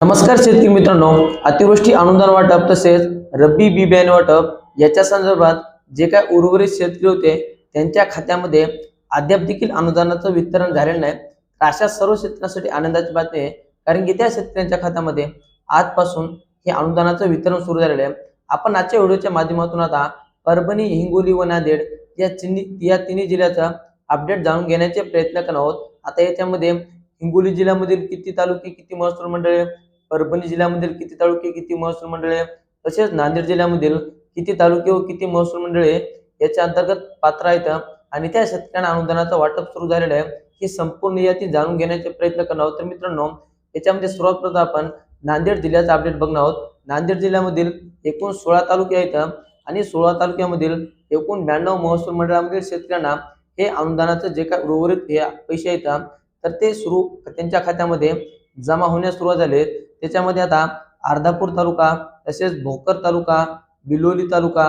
नमस्कार शेतकरी मित्रांनो अतिवृष्टी अनुदान वाटप तसेच रब्बी बी बियाणे वाटप याच्या संदर्भात जे काय उर्वरित शेतकरी होते त्यांच्या खात्यामध्ये अद्याप देखील अनुदानाचं वितरण झालेलं नाही. तर अशा सर्व शेतकऱ्यांसाठी आनंदाची बातमी आहे कारण की त्या शेतकऱ्यांच्या खात्यामध्ये आजपासून हे अनुदानाचं वितरण सुरू झालेलं आहे. आपण आजच्या व्हिडिओच्या माध्यमातून आता परभणी हिंगोली व नांदेड या तिन्ही या तिन्ही जिल्ह्याचा अपडेट जाणून घेण्याचे प्रयत्न करणार आहोत. आता याच्यामध्ये हिंगोली जिल्ह्यामधील किती तालुके किती महसूल मंडळे परभणी जिल्ह्यामधील किती तालुके किती महसूल मंडळे तसेच नांदेड जिल्ह्यामधील किती तालुके व किती महसूल मंडळे याच्या अंतर्गत पात्र आहेत आणि त्या शेतकऱ्यांना अनुदानाचं वाटप सुरू झालेलं आहे. ही संपूर्ण यादी जाणून घेण्याचे प्रयत्न करणार आहोत. तर मित्रांनो याच्यामध्ये सर्वात प्रथम आपण. नांदेड जिल्ह्याचा अपडेट बघणार आहोत. नांदेड जिल्ह्यामधील एकूण सोळा तालुके आहेत आणि सोळा तालुक्यामधील एकूण ब्याण्णव महसूल मंडळामधील शेतकऱ्यांना हे अनुदानाचं जे काय उर्वरित हे पैसे आहेत तर ते सुरू त्यांच्या खात्यामध्ये जमा होण्यास सुरुवात झाले त्याच्यामध्ये आता अर्धापूर तालुका तसेच भोकर तालुका बिलोली तालुका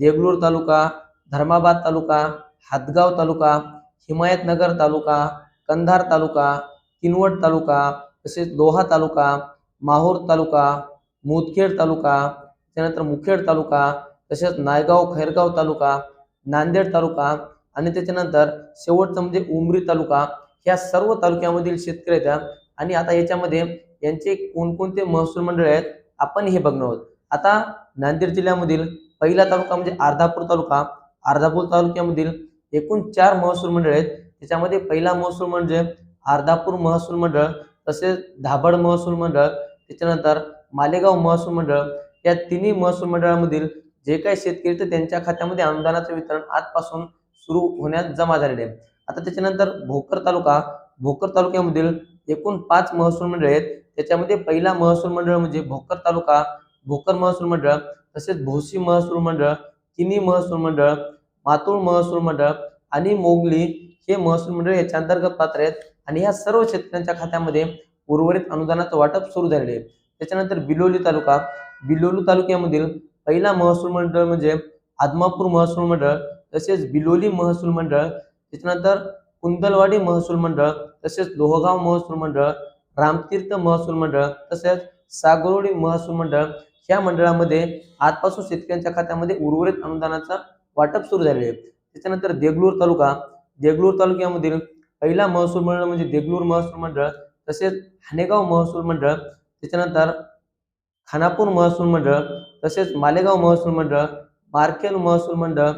देगलूर तालुका धर्माबाद तालुका हातगाव तालुका हिमायतनगर तालुका कंधार तालुका किनवट तालुका तसेच लोहा तालुका माहूर तालुका मुदखेड तालुका त्यानंतर मुखेड तालुका तसेच नायगाव खैरगाव तालुका नांदेड तालुका आणि त्याच्यानंतर शेवटचं म्हणजे उमरी तालुका. ह्या सर्व तालुक्यामधील शेतकरी आहेत. आणि आता याच्यामध्ये यांचे कोणकोणते महसूल मंडळ आहेत आपण हे बघणार आहोत. आता नांदेड जिल्ह्यामधील पहिला तालुका म्हणजे अर्धापूर तालुका. अर्धापूर तालुक्यामधील एकूण चार महसूल मंडळ आहेत. त्याच्यामध्ये पहिला महसूल म्हणजे अर्धापूर महसूल मंडळ तसेच धाबड महसूल मंडळ त्याच्यानंतर मालेगाव महसूल मंडळ. या तिन्ही महसूल मंडळामधील जे काही शेतकरी तर त्यांच्या खात्यामध्ये अनुदानाचं वितरण आजपासून सुरू होण्यास जमा झालेले आहे आता त्याच्यानंतर भोकर तालुका. भोकर तालुक्यामधील एकूण पाच महसूल मंडळ आहेत. त्याच्यामध्ये पहिला महसूल मंडळ म्हणजे भोकर तालुका भोकर महसूल मंडळ तसेच भोसी महसूल मंडळ किनी महसूल मंडळ मातूळ महसूल मंडळ आणि मोगली हे महसूल मंडळ याच्या अंतर्गत पात्र आहेत. आणि ह्या सर्व शेतकऱ्यांच्या खात्यामध्ये उर्वरित अनुदानाचं वाटप सुरू झालेले आहे. त्याच्यानंतर बिलोली तालुका बिलोली तालुक्यामधील पहिला महसूल मंडळ म्हणजे आदमापूर महसूल मंडळ तसेच बिलोली महसूल मंडळ त्याच्यानंतर कुंदलवाडी महसूल मंडळ तसेच लोहगाव महसूल मंडळ रामतीर्थ महसूल मंडळ तसेच सागरोडी महसूल मंडळ ह्या मंडळामध्ये आजपासून शेतकऱ्यांच्या खात्यामध्ये उर्वरित अनुदानाचा वाटप सुरू झाले आहे त्याच्यानंतर देगलूर तालुका देगलूर तालुक्यामधील पहिला महसूल मंडळ म्हणजे देगलूर महसूल मंडळ तसेच हानेगाव महसूल मंडळ त्याच्यानंतर खानापूर महसूल मंडळ तसेच मालेगाव महसूल मंडळ मार्केल महसूल मंडळ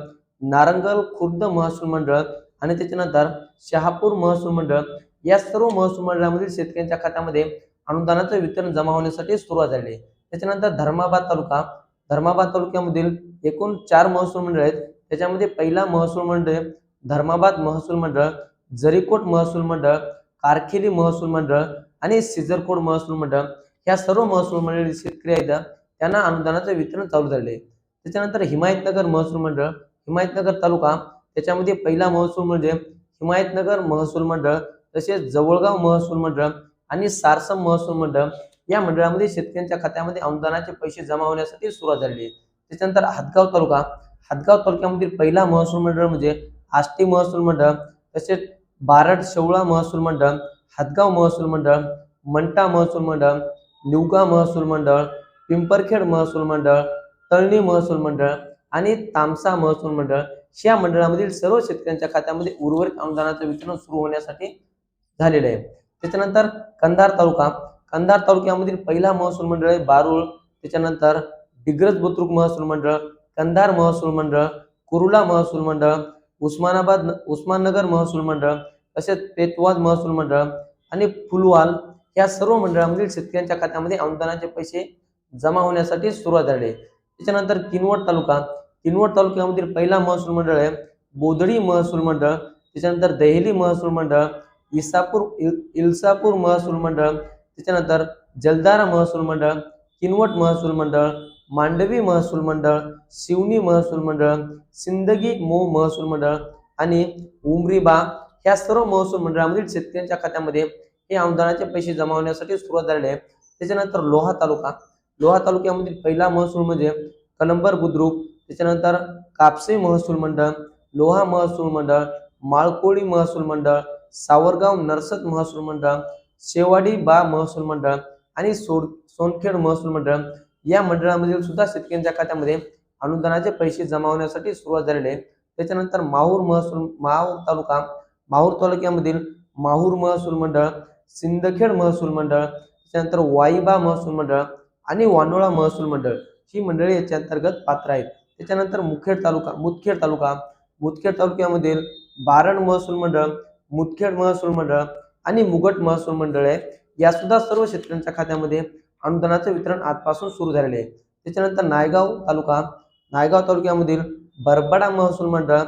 नारंगल खुर्द महसूल मंडळ आणि त्याच्यानंतर शहापूर महसूल मंडळ या सर्व महसूल मंडळामधील शेतकऱ्यांच्या खात्यामध्ये अनुदानाचं वितरण जमा होण्यासाठी सुरुवात झाली आहे. त्याच्यानंतर धर्माबाद तालुका धर्माबाद तालुक्यामधील एकूण चार महसूल मंडळ आहेत. त्याच्यामध्ये पहिला महसूल मंडळ धर्माबाद महसूल मंडळ जरीकोट महसूल मंडळ कारखेली महसूल मंडळ आणि सिझरकोट महसूल मंडळ ह्या सर्व महसूल मंडळी शेतकरी आहेत. त्यांना अनुदानाचं वितरण चालू झाले त्याच्यानंतर हिमायतनगर महसूल मंडळ हिमायतनगर तालुका त्याच्यामध्ये पहिला महसूल म्हणजे हिमायतनगर महसूल मंडळ तसेच जवळगाव महसूल मंडळ आणि सारसम महसूल मंडळ. या मंडळामध्ये शेतकऱ्यांच्या खात्यामध्ये अनुदानाचे पैसे जमा होण्यासाठी सुरुवात झालेली आहे. त्याच्यानंतर हातगाव तालुका. हातगाव तालुक्यामधील पहिला महसूल मंडळ म्हणजे आष्टी महसूल मंडळ तसेच बारड शेवळा महसूल मंडळ हातगाव महसूल मंडळ मंटा महसूल मंडळ निवगा महसूल मंडळ पिंपरखेड महसूल मंडळ तळणी महसूल मंडळ आणि तामसा महसूल मंडळ. या मंडळामधील सर्व शेतकऱ्यांच्या खात्यामध्ये उर्वरित अनुदानाचं वितरण सुरू होण्यासाठी झालेलं आहे. त्याच्यानंतर कंधार तालुका कंधार तालुक्यामधील पहिला महसूल मंडळ आहे बारूळ त्याच्यानंतर डिग्रज बुद्रुक महसूल मंडळ कंधार महसूल मंडळ कुरुला महसूल मंडळ उस्मानाबाद उस्माननगर महसूल मंडळ तसेच पेतवाद महसूल मंडळ आणि फुलवाल या सर्व मंडळामधील शेतकऱ्यांच्या खात्यामध्ये अनुदानाचे पैसे जमा होण्यासाठी सुरुवात झाली आहे. त्याच्यानंतर किनवट तालुका किनवट तालुक्यामधील पहिला महसूल मंडळ आहे बोदडी महसूल मंडळ त्याच्यानंतर दहेली महसूल मंडळ इसापूर इल इल्सापूर महसूल मंडळ त्याच्यानंतर जलदारा महसूल मंडळ किनवट महसूल मंडळ मांडवी महसूल मंडळ शिवनी महसूल मंडळ सिंदगी मो महसूल मंडळ आणि उमरीबा ह्या सर्व महसूल मंडळामधील शेतकऱ्यांच्या खात्यामध्ये हे अनुदानाचे पैसे जमावण्यासाठी सुरुवात झालेली आहे. त्याच्यानंतर लोहा तालुका. लोहा तालुक्यामधील पहिला महसूल म्हणजे कलंबर बुद्रुक त्याच्यानंतर कापसे महसूल मंडळ लोहा महसूल मंडळ माळकोळी महसूल मंडळ सावरगाव नरसत महसूल मंडळ शेवाडी बा महसूल मंडळ आणि सोड सोनखेड महसूल मंडळ. या मंडळामधील सुद्धा शेतकऱ्यांच्या खात्यामध्ये अनुदानाचे पैसे जमा होण्यासाठी सुरुवात झालेली आहे. त्याच्यानंतर माहूर महसूल माहूर तालुका माहूर तालुक्यामधील माहूर महसूल मंडळ सिंदखेड महसूल मंडळ त्याच्यानंतर वाईबा महसूल मंडळ आणि वानोळा महसूल मंडळ ही मंडळे याच्या अंतर्गत पात्र आहेत. त्याच्यानंतर मुखेड तालुका मुदखेड तालुका. मुदखेड तालुक्यामधील बारण महसूल मंडळ मुदखेड महसूल मंडळ आणि मुगट महसूल मंडळ आहे. या सुद्धा सर्व शेतकऱ्यांच्या खात्यामध्ये अनुदानाचं वितरण आजपासून सुरू झालेले आहे. त्याच्यानंतर नायगाव तालुका नायगाव तालुक्यामधील बरबडा महसूल मंडळ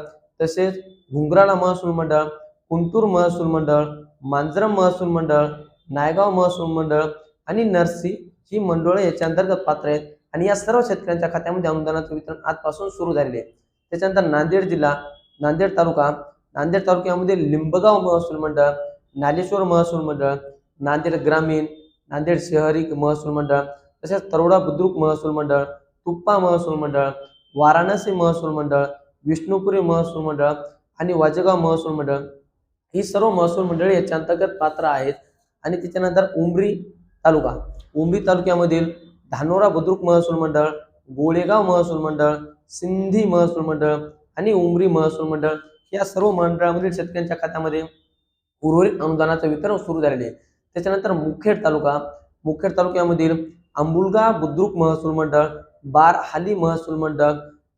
तसेच घुंगराळा महसूल मंडळ कुंटूर महसूल मंडळ मांजरम महसूल मंडळ नायगाव महसूल मंडळ आणि नरसी ही मंडळं याच्या अंतर्गत पात्र आहेत. आणि या सर्व शेतकऱ्यांच्या खात्यामध्ये अनुदानाचं वितरण आजपासून सुरू झालेले आहे. त्याच्यानंतर नांदेड जिल्हा नांदेड तालुका नांदेड तालुक्यामध्ये लिंबगाव महसूल मंडळ नालेश्वर महसूल मंडळ नांदेड ग्रामीण नांदेड शहरी महसूल मंडळ तसेच तरोडा बुद्रुक महसूल मंडळ तुप्पा महसूल मंडळ वाराणसी महसूल मंडळ विष्णुपुरी महसूल मंडळ आणि वाजेगाव महसूल मंडळ ही सर्व महसूल मंडळे याच्या अंतर्गत पात्र आहेत. आणि त्याच्यानंतर उमरी तालुका उमरी तालुक्यामधील धानोरा बुद्रुक महसूल मंडळ गोळेगाव महसूल मंडळ सिंधी महसूल मंडळ आणि उमरी महसूल मंडळ या सर्व मंडळामधील शेतकऱ्यांच्या खात्यामध्ये उर्वरित अनुदानाचं वितरण सुरू झालेले आहे. त्याच्यानंतर मुखेड तालुका मुखेड तालुक्यामधील आंबुलगा बुद्रुक महसूल मंडळ बारहाली महसूल मंडळ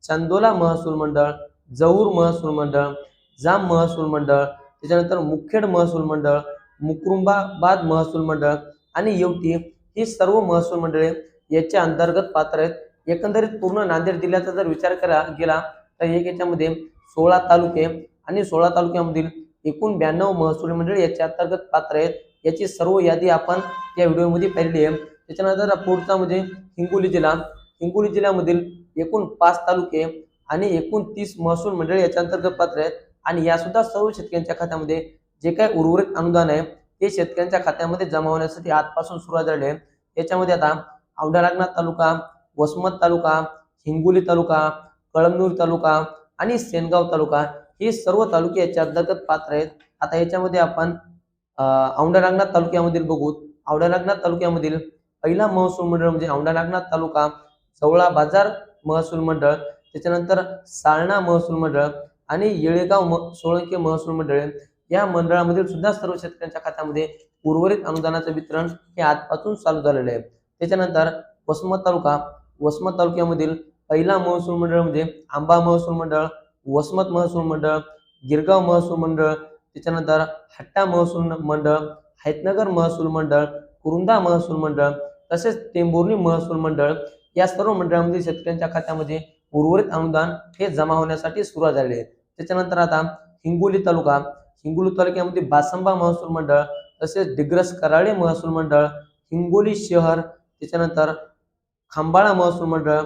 चांदोला महसूल मंडळ जऊर महसूल मंडळ जाम महसूल मंडळ त्याच्यानंतर मुखेड महसूल मंडळ मुकुरुंबाबाद महसूल मंडळ आणि येवटी ही सर्व महसूल मंडळे याच्या अंतर्गत पात्र आहेत. एकंदरीत पूर्ण नांदेड जिल्ह्याचा जर विचार करा गेला तर एक याच्यामध्ये सोळा तालुके आणि सोळा तालुक्यामधील एकूण ब्याण्णव महसूल मंडळ याच्या अंतर्गत पात्र आहेत. याची सर्व यादी आपण या व्हिडिओमध्ये पाहिली आहे. त्याच्यानंतर पुढचा म्हणजे हिंगोली जिल्हा. हिंगोली जिल्ह्यामधील एकूण पाच तालुके आणि एकूण तीस महसूल मंडळ याच्या अंतर्गत पात्र आहेत. आणि यासुद्धा सर्व शेतकऱ्यांच्या खात्यामध्ये जे काही उर्वरित अनुदान आहे ते शेतकऱ्यांच्या खात्यामध्ये जमा होण्यासाठी आजपासून सुरुवात झाली आहे. याच्यामध्ये आता औंढा तालुका वसमत तालुका हिंगोली तालुका कळमनूर तालुका आणि सेनगाव तालुका हे सर्व तालुके याच्या अंतर्गत पात्र आहेत. आता याच्यामध्ये आपण औंढा नागनाथ तालुक्यामधील बघू. औंढा नागनाथ तालुक्यामधील पहिला महसूल मंडळ म्हणजे औंढा नागनाथ तालुका जवळा बाजार महसूल मंडळ त्याच्यानंतर साळणा महसूल मंडळ आणि येळेगाव म सोळंके महसूल मंडळ. या मंडळामधील सुद्धा सर्व शेतकऱ्यांच्या खात्यामध्ये उर्वरित अनुदानाचं वितरण हे आजपासून चालू झालेलं आहे. त्याच्यानंतर वसमत तालुका वसमत तालुक्यामधील पहिला महसूल मंडळ म्हणजे आंबा महसूल मंडळ वसमत महसूल मंडळ गिरगाव महसूल मंडळ त्याच्यानंतर हट्टा महसूल मंडळ हैतनगर महसूल मंडळ कुरुंदा महसूल मंडळ तसेच टेंभुर्णी महसूल मंडळ या सर्व मंडळामध्ये शेतकऱ्यांच्या खात्यामध्ये उर्वरित अनुदान हे जमा होण्यासाठी सुरुवात झालेली आहे. त्याच्यानंतर आता हिंगोली तालुका हिंगोली तालुक्यामध्ये बासंबा महसूल मंडळ तसेच डिग्रस कराळे महसूल मंडळ हिंगोली शहर त्याच्यानंतर खांबाळा महसूल मंडळ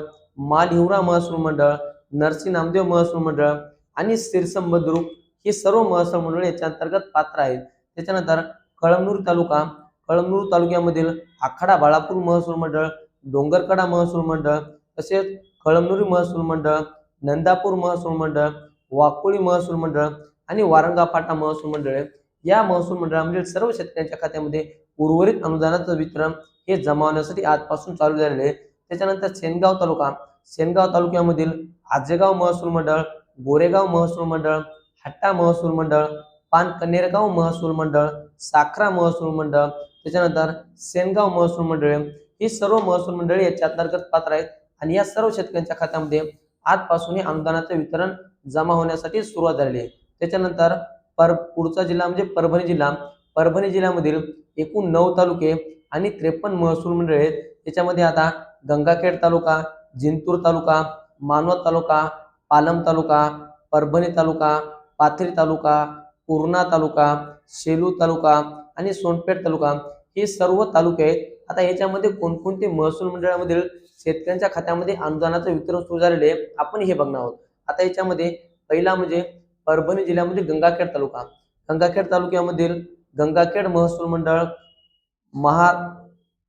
मालहिवरा महसूल मंडळ नरसी नामदेव महसूल मंडळ आणि सिरसम बद्रुक ही सर्व महसूल मंडळ याच्या अंतर्गत पात्र आहेत. त्याच्यानंतर कळमनूर तालुका कळमनूर तालुक्यामधील आखाडा बाळापूर महसूल मंडळ डोंगरकडा महसूल मंडळ तसेच कळमनुरी महसूल मंडळ नंदापूर महसूल मंडळ वाकोळी महसूल मंडळ आणि वारंगा फाटा महसूल मंडळ या महसूल मंडळामधील सर्व शेतकऱ्यांच्या खात्यामध्ये उर्वरित अनुदानाचं वितरण हे जमा होण्यासाठी आजपासून चालू झालेले आहे. त्याच्यानंतर सेनगाव तालुका सेनगाव तालुक्यामधील आजेगाव महसूल मंडळ गोरेगाव महसूल मंडळ हट्टा महसूल मंडळ पानकनेरगाव महसूल मंडळ साखरा महसूल मंडळ त्याच्यानंतर सेनगाव महसूल मंडळे ही सर्व महसूल मंडळे याच्या अंतर्गत पात्र आहेत. आणि या सर्व शेतकऱ्यांच्या खात्यामध्ये आजपासून हे अनुदानाचं वितरण जमा होण्यासाठी सुरुवात झालेली आहे. त्याच्यानंतर पर पुढचा जिल्हा म्हणजे परभणी जिल्हा. परभणी जिल्ह्यामधील एकूण नऊ तालुके आणि त्रेपन्न महसूल मंडळ आहेत. त्याच्यामध्ये आता गंगाखेड तालुका जिंतूर तालुका मानवत तालुका पालम तालुका परभणी तालुका पाथरी तालुका पूर्णा तालुका शेलू तालुका आणि सोनपेठ तालुका हे सर्व तालुके आहेत. आता याच्यामध्ये कोणकोणते महसूल मंडळामधील शेतकऱ्यांच्या खात्यामध्ये अनुदानाचं वितरण सुरू झालेले आहे आपण हे बघणार आहोत. आता याच्यामध्ये पहिला म्हणजे परभणी जिल्ह्यामध्ये गंगाखेड तालुका. गंगाखेड तालुक्यामधील गंगाखेड महसूल मंडळ महा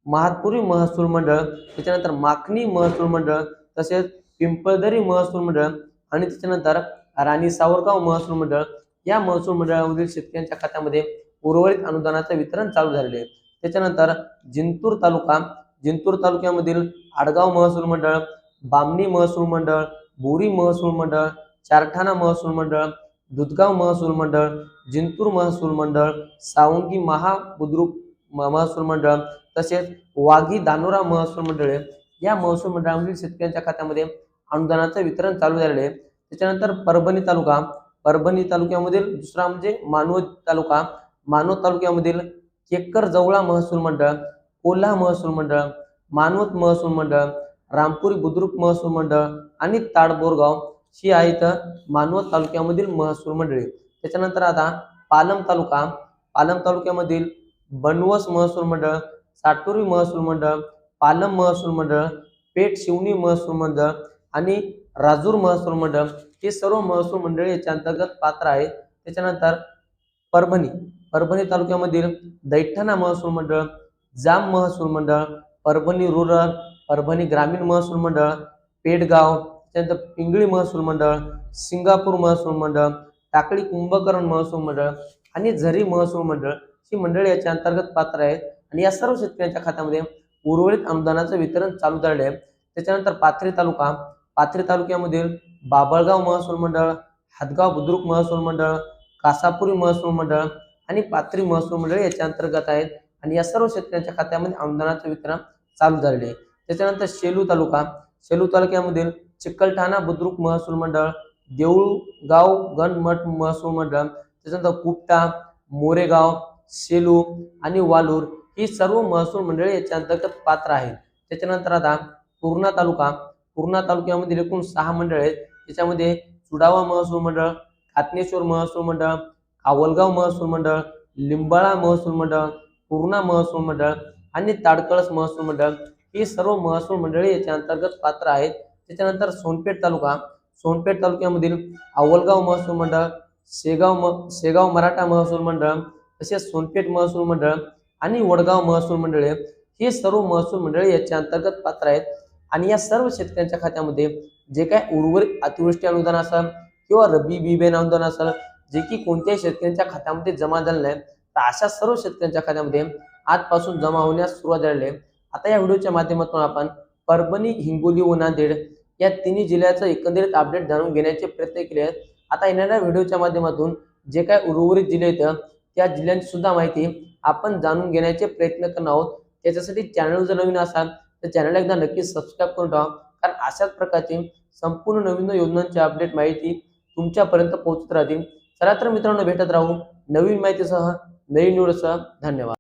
महातपुरी महसूल मंडळ त्याच्यानंतर माखणी महसूल मंडळ तसेच पिंपळदरी महसूल मंडळ आणि त्याच्यानंतर राणी सावरगाव महसूल मंडळ. या महसूल मंडळामधील शेतकऱ्यांच्या खात्यामध्ये उर्वरित अनुदानाचं वितरण चालू झालेले आहे. त्याच्यानंतर जिंतूर तालुका जिंतूर तालुक्यामधील आडगाव महसूल मंडळ बामणी महसूल मंडळ बोरी महसूल मंडळ चारठाणा महसूल मंडळ दुधगाव महसूल मंडळ जिंतूर महसूल मंडळ सावंगी महाबुद्रुक महसूल मंडळ तसेच वाघी दानोरा महसूल मंडळे या महसूल मंडळामधील शेतकऱ्यांच्या खात्यामध्ये अनुदानाचं वितरण चालू झालेलं आहे. त्याच्यानंतर परभणी तालुका परभणी तालुक्यामधील दुसरा म्हणजे मानवत तालुका मानवत तालुक्यामधील केकर जवळा महसूल मंडळ कोल्हा महसूल मंडळ मानवत महसूल मंडळ रामपुरी बुद्रुक महसूल मंडळ आणि ताडबोरगाव ही आहेत मानवत तालुक्यामधील महसूल मंडळी. त्याच्यानंतर आता पालम तालुका पालम तालुक्यामधील बनवस महसूल मंडळ साटोरी महसूल मंडळ पालम महसूल मंडळ पेठ शिवणी महसूल मंडळ आणि राजूर महसूल मंडळ हे सर्व महसूल मंडळे याच्या अंतर्गत पात्र आहेत त्याच्यानंतर परभणी परभणी तालुक्यामधील दैठणा महसूल मंडळ जाम महसूल मंडळ परभणी रुरल परभणी ग्रामीण महसूल मंडळ पेडगाव त्यानंतर पिंगळी महसूल मंडळ सिंगापूर महसूल मंडळ टाकळी कुंभकर्ण महसूल मंडळ आणि झरी महसूल मंडळ ही मंडळ याच्या अंतर्गत पात्र आहेत. आणि या सर्व शेतकऱ्यांच्या खात्यामध्ये उर्वरित अनुदानाचं वितरण चालू झाले आहे. त्याच्यानंतर पाथरी तालुका पाथरी तालुक्यामधील बाबळगाव महसूल मंडळ हातगाव बुद्रुक महसूल मंडळ कासापुरी महसूल मंडळ आणि पाथरी महसूल मंडळ याच्या अंतर्गत आहेत. आणि या सर्व शेतकऱ्यांच्या खात्यामध्ये अनुदानाचं वितरण चालू झालेले आहे. त्याच्यानंतर शेलू तालुका शेलू तालुक्यामधील चिकलठाणा बुद्रुक महसूल मंडळ देऊळगाव गणमठ महसूल मंडळ त्याच्यानंतर कुपटा मोरेगाव सेलू आणि वालूर ही सर्व महसूल मंडळे याच्या अंतर्गत पात्र आहेत. त्याच्यानंतर आता पूर्णा तालुका पूर्णा तालुक्यामधील एकूण सहा मंडळ आहेत. त्याच्यामध्ये चुडावा महसूल मंडळ कातनेश्वर महसूल मंडळ कावलगाव महसूल मंडळ लिंबाळा महसूल मंडळ पूर्णा महसूल मंडळ आणि ताडकळस महसूल मंडळ ही सर्व महसूल मंडळे याच्या अंतर्गत पात्र आहेत. त्याच्यानंतर सोनपेठ तालुका सोनपेठ तालुक्यामधील अवलगाव महसूल मंडळ शेगाव म शेगाव मराठा महसूल मंडळ तसेच सोनपेठ महसूल मंडळ आणि वडगाव महसूल मंडळे हे सर्व महसूल मंडळे याच्या अंतर्गत पात्र आहेत. आणि या सर्व शेतकऱ्यांच्या खात्यामध्ये जे काय उर्वरित अतिवृष्टी अनुदान असेल किंवा रब्बी बी बियाणे अनुदान असेल जे की कोणत्याही शेतकऱ्यांच्या खात्यामध्ये जमा झालं नाही तर अशा सर्व शेतकऱ्यांच्या खात्यामध्ये आजपासून जमा होण्यास सुरुवात झालेली आहे. आता या व्हिडिओच्या माध्यमातून आपण परभणी हिंगोली व नांदेड या तिन्ही जिल्ह्याचं एकंदरीत अपडेट जाणून घेण्याचे प्रयत्न केले आहेत. आता येणाऱ्या व्हिडिओच्या माध्यमातून जे काय उर्वरित जिल्हे आहेत त्या जिल्ह्यांची सुद्धा माहिती आपण जाणून घेण्याचे प्रयत्न करणार आहोत. त्याच्यासाठी चॅनल जर नवीन असाल तर चॅनल एकदा नक्की सबस्क्राईब करून ठेवा. कारण अशाच प्रकारची संपूर्ण नवीन योजनांची अपडेट माहिती तुमच्यापर्यंत पोहोचत राहतील. चला तर मित्रांनो भेटत राहू नवीन माहितीसह नवीन निवडसह धन्यवाद.